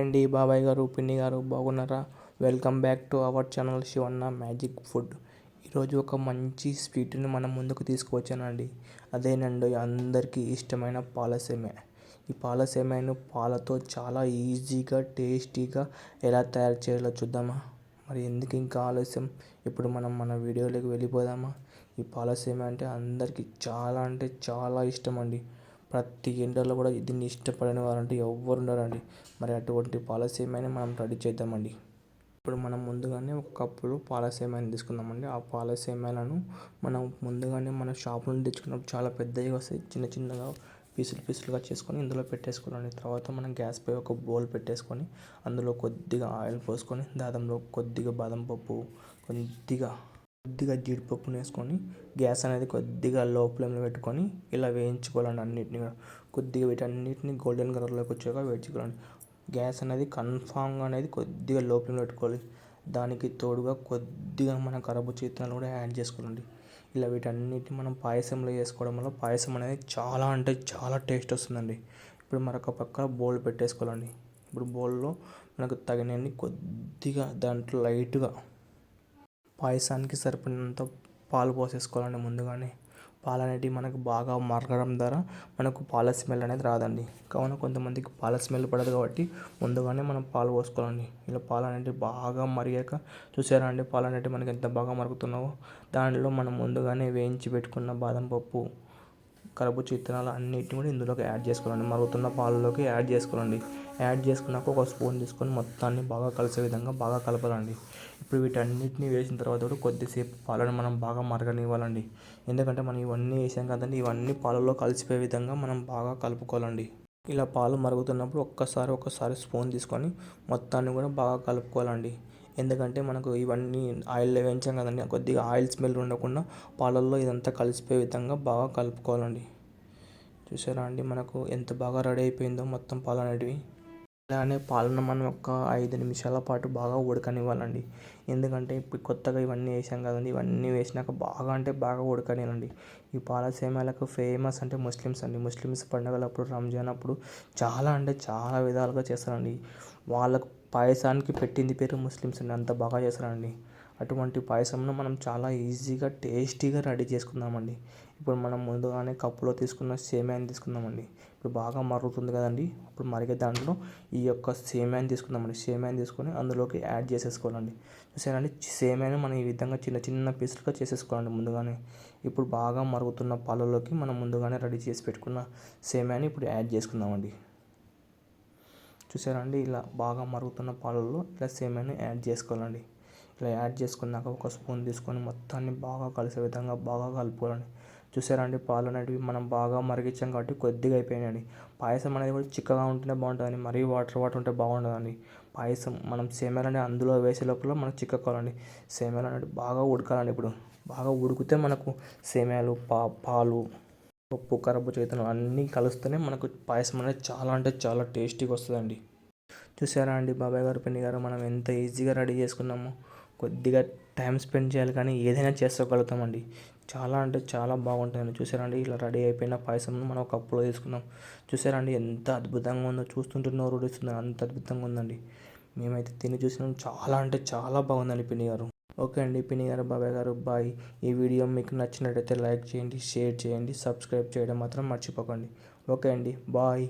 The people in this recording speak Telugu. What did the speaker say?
అండి బాబాయ్ గారు పిన్ని గారు బాగున్నారా? Welcome back to our channel Shivanna magic food ఈరోజు ఒక మంచి స్వీట్ని మనం ముందుకు తీసుకువచ్చానండి. అదేనండి అందరికీ ఇష్టమైన పాలసేమే ఈ పాలసేమను పాలతో చాలా ఈజీగా టేస్టీగా ఎలా తయారు చేయాలో చూద్దామా? మరి ఎందుకు ఇంకా ఆలస్యం? ఇప్పుడు మనం మన వీడియోలోకి వెళ్ళిపోదామా? ఈ పాలసేమ అంటే అందరికీ చాలా అంటే చాలా ఇష్టం అండి ప్రతి ఇంటర్లో కూడా దీన్ని ఇష్టపడని అంటే ఎవ్వరు ఉండరండి. మరి అటువంటి పాలసీమైన మనం రెడీ చేద్దామండి. ఇప్పుడు మనం ముందుగానే ఒక కప్పులో పాలసేమైన తీసుకుందామండి. ఆ పాలసేమైలను మనం ముందుగానే మన షాప్ నుండి తెచ్చుకున్నప్పుడు చాలా పెద్దవి వస్తాయి. చిన్న చిన్నగా పీసులు పీసులుగా చేసుకొని ఇందులో పెట్టేసుకోవాలండి. తర్వాత మనం గ్యాస్ పై ఒక బౌల్ పెట్టేసుకొని అందులో కొద్దిగా ఆయిల్ పోసుకొని దాదంలో కొద్దిగా బాదం పప్పు కొద్దిగా కొద్దిగా జీడిపప్పును వేసుకొని గ్యాస్ అనేది కొద్దిగా లో ఫ్లేమ్లో పెట్టుకొని ఇలా వేయించుకోవాలండి అన్నిటిని కొద్దిగా వీటన్నిటిని గోల్డెన్ కలర్లోకి వచ్చాక వేయించుకోవాలండి. గ్యాస్ అనేది కన్ఫామ్గా అనేది కొద్దిగా లో ఫ్లేమ్లో పెట్టుకోవాలి. దానికి తోడుగా కొద్దిగా మన కరబు చేతనాలు కూడా యాడ్ చేసుకోవాలండి. ఇలా వీటన్నిటిని మనం పాయసంలో వేసుకోవడం వల్ల పాయసం అనేది చాలా అంటే చాలా టేస్ట్ వస్తుందండి. ఇప్పుడు మరొక పక్క బౌల్ పెట్టేసుకోవాలండి. ఇప్పుడు బౌల్లో మనకు తగినన్ని కొద్దిగా దాంట్లో లైట్గా పాయసానికి సరిపడినంత పాలు పోసేసుకోవాలండి ముందుగానే. పాలు అనేటివి మనకు బాగా మరగడం ద్వారా మనకు పాల స్మెల్ అనేది రాదండి. కావున కొంతమందికి పాల స్మెల్ పడదు కాబట్టి ముందుగానే మనం పాలు పోసుకోవాలండి. ఇలా పాలు అనేటివి బాగా మరిగాక చూసారా అండి పాలు అనేటివి మనకి ఎంత బాగా మరుగుతున్నావో? దానిలో మనం ముందుగానే వేయించి పెట్టుకున్న బాదం పప్పు కరబుచ్చి విత్తనాలు అన్నిటిని కూడా ఇందులోకి యాడ్ చేసుకోవాలండి. మరుగుతున్న పాలలోకి యాడ్ చేసుకోవాలండి. యాడ్ చేసుకున్నాక ఒక స్పూన్ తీసుకొని మొత్తాన్ని బాగా కలిసే విధంగా బాగా కలపాలండి. ఇప్పుడు వీటన్నిటిని వేసిన తర్వాత కూడా కొద్దిసేపు పాలను మనం బాగా మరగనివ్వాలండి. ఎందుకంటే మనం ఇవన్నీ వేసాం కదండి ఇవన్నీ పాలలో కలిసిపోయే విధంగా మనం బాగా కలుపుకోవాలండి. ఇలా పాలు మరుగుతున్నప్పుడు ఒక్కసారి ఒక్కసారి స్పూన్ తీసుకొని మొత్తాన్ని కూడా బాగా కలుపుకోవాలండి. ఎందుకంటే మనకు ఇవన్నీ ఆయిల్లో వేయించాం కదండి కొద్దిగా ఆయిల్ స్మెల్ ఉండకుండా పాలల్లో ఇదంతా కలిసిపోయే విధంగా బాగా కలుపుకోవాలండి. చూసారా అండి మనకు ఎంత బాగా రెడీ అయిపోయిందో మొత్తం పాలు అనేటివి అలానే పాలను మనం ఒక ఐదు నిమిషాల పాటు బాగా ఉడకనివ్వాలండి. ఎందుకంటే ఇప్పుడు కొత్తగా ఇవన్నీ వేసాం కదండి ఇవన్నీ వేసినాక బాగా అంటే బాగా ఉడకనివ్వండి ఈ పాల సేమ్యాలకు ఫేమస్ అంటే ముస్లిమ్స్ అండి. ముస్లిమ్స్ పండుగలప్పుడు రంజాన్ అప్పుడు చాలా అంటే చాలా విధాలుగా చేస్తారండి. వాళ్ళకు పాయసానికి పెట్టింది పేరు ముస్లిమ్స్ అండి. అంత బాగా చేస్తారండి. అటువంటి పాయసంను మనం చాలా ఈజీగా టేస్టీగా రెడీ చేసుకుందామండి. ఇప్పుడు మనం ముందుగానే కప్పులో తీసుకున్న సేమ్యాని తీసుకుందామండి. ఇప్పుడు బాగా మరుగుతుంది కదండి. ఇప్పుడు మరిగే దాంట్లో ఈ యొక్క సేమ్యాని తీసుకుందామండి. సేమ్యాని తీసుకొని అందులోకి యాడ్ చేసేసుకోవాలండి. చూసారండి? సేమ్యాని మనం ఈ విధంగా చిన్న చిన్న పీసులుగా చేసేసుకోవాలండి ముందుగానే. ఇప్పుడు బాగా మరుగుతున్న పాలలోకి మనం ముందుగానే రెడీ చేసి పెట్టుకున్న సేమ్యాని ఇప్పుడు యాడ్ చేసుకుందామండి. చూసారా అండి ఇలా బాగా మరుగుతున్న పాలల్లో ఇలా సేమ్యాని యాడ్ చేసుకోవాలండి. ఇలా యాడ్ చేసుకున్నాక ఒక స్పూన్ తీసుకొని మొత్తాన్ని బాగా కలిసే విధంగా బాగా కలుపుకోవాలండి. చూసారా అండి పాలు అనేటివి మనం బాగా మరిగించాం కాబట్టి కొద్దిగా అయిపోయినాయండి. పాయసం అనేది కూడా చిక్కగా ఉంటేనే బాగుంటుందండి. మరీ వాటర్ వాటర్ ఉంటే బాగుండదండి. పాయసం మనం సేమియాలు అందులో వేసే లోపల మనం చిక్కకోవాలండి. సేమియాలు అనేవి బాగా ఉడకాలండి ఇప్పుడు. బాగా ఉడికితే మనకు సేమ్యాలు పా పాలు పప్పు కరబు చేతను అన్నీ కలుస్తూనే మనకు పాయసం అనేది చాలా అంటే చాలా టేస్టీగా వస్తుందండి. చూసారా అండి బాబాయ్ గారు పిన్ని గారు మనం ఎంత ఈజీగా రెడీ చేసుకున్నాము. కొద్దిగా టైం స్పెండ్ చేయాలి కానీ ఏదైనా చేసుకోగలుగుతామండి చాలా అంటే చాలా బాగుంటుందండి. చూసారండి? ఇలా రెడీ అయిపోయిన పాయసం మనం ఒక కప్పులో తీసుకున్నాం చూసారండి? ఎంత అద్భుతంగా ఉందో చూస్తుంటే నోరు ఊడిస్తుంది అంత అద్భుతంగా ఉందండి. మేమైతే తిని చూసినాం. చాలా అంటే చాలా బాగుందండి పిన్ని గారు. ఓకే అండి పిన్ని గారు బాబాయ్ గారు బాయ్. ఈ వీడియో మీకు నచ్చినట్టయితే లైక్ చేయండి షేర్ చేయండి సబ్స్క్రైబ్ చేయడం మాత్రం మర్చిపోకండి. ఓకే అండి బాయ్.